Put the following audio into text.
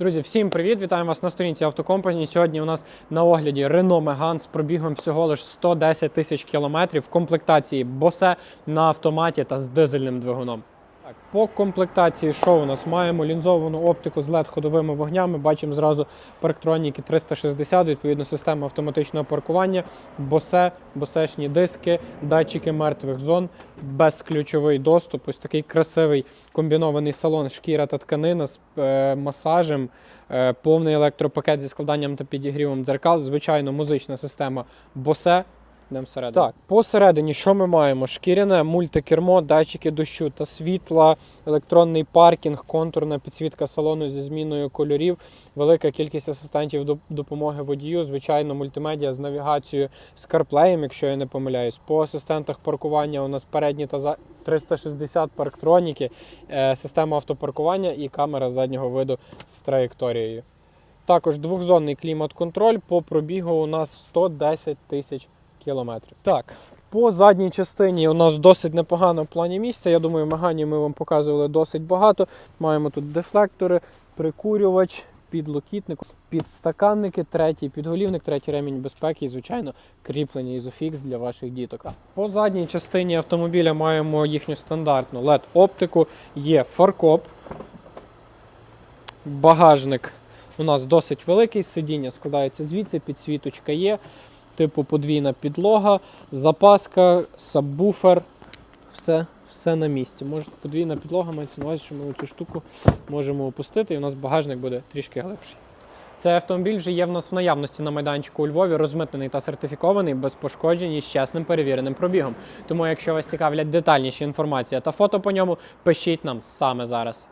Друзі, всім привіт! Вітаємо вас на сторінці автокомпанії. Сьогодні у нас на огляді Renault Megane з пробігом всього лиш 110 тисяч кілометрів в комплектації Bose на автоматі та з дизельним двигуном. По комплектації що у нас маємо лінзовану оптику з LED ходовими вогнями. Бачимо зразу парктроніки 360, відповідно система автоматичного паркування, босе, босешні диски, датчики мертвих зон, безключовий доступ. Ось такий красивий комбінований салон, шкіра та тканина з е, масажем. е, Повний електропакет зі складанням та підігрівом дзеркал, звичайно, музична система Bose. Йдемо всередину. Так, посередині що ми маємо? Шкіряне мультикермо, датчики дощу та світла, електронний паркінг, контурна підсвітка салону зі зміною кольорів, велика кількість асистентів допомоги водію, звичайно, мультимедіа з навігацією з CarPlay, якщо я не помиляюсь. По асистентах паркування у нас передні та за 360 парктроніки, е, система автопаркування і камера заднього виду з траєкторією. Також двохзонний клімат-контроль по пробігу у нас 110 тисяч кілометрів. Так, по задній частині у нас досить непогано в плані місця. Я думаю, Магані ми вам показували досить багато. Маємо тут дефлектори, прикурювач, підлокітник, підстаканники, третій підголівник, третій ремінь безпеки і, звичайно, кріплення ізофікс для ваших діток. По задній частині автомобіля маємо їхню стандартну LED-оптику, є фаркоп, багажник у нас досить великий, сидіння складається звідси, підсвіточка є, типу подвійна підлога, запаска, сабвуфер, все, все на місці. Може, подвійна підлога мається на увазі, що ми цю штуку можемо опустити, і у нас багажник буде трішки глибший. Цей автомобіль вже є в нас в наявності на майданчику у Львові, розмитнений та сертифікований, без пошкоджень і з чесним перевіреним пробігом. Тому, якщо вас цікавлять детальніші інформація та фото по ньому, пишіть нам саме зараз.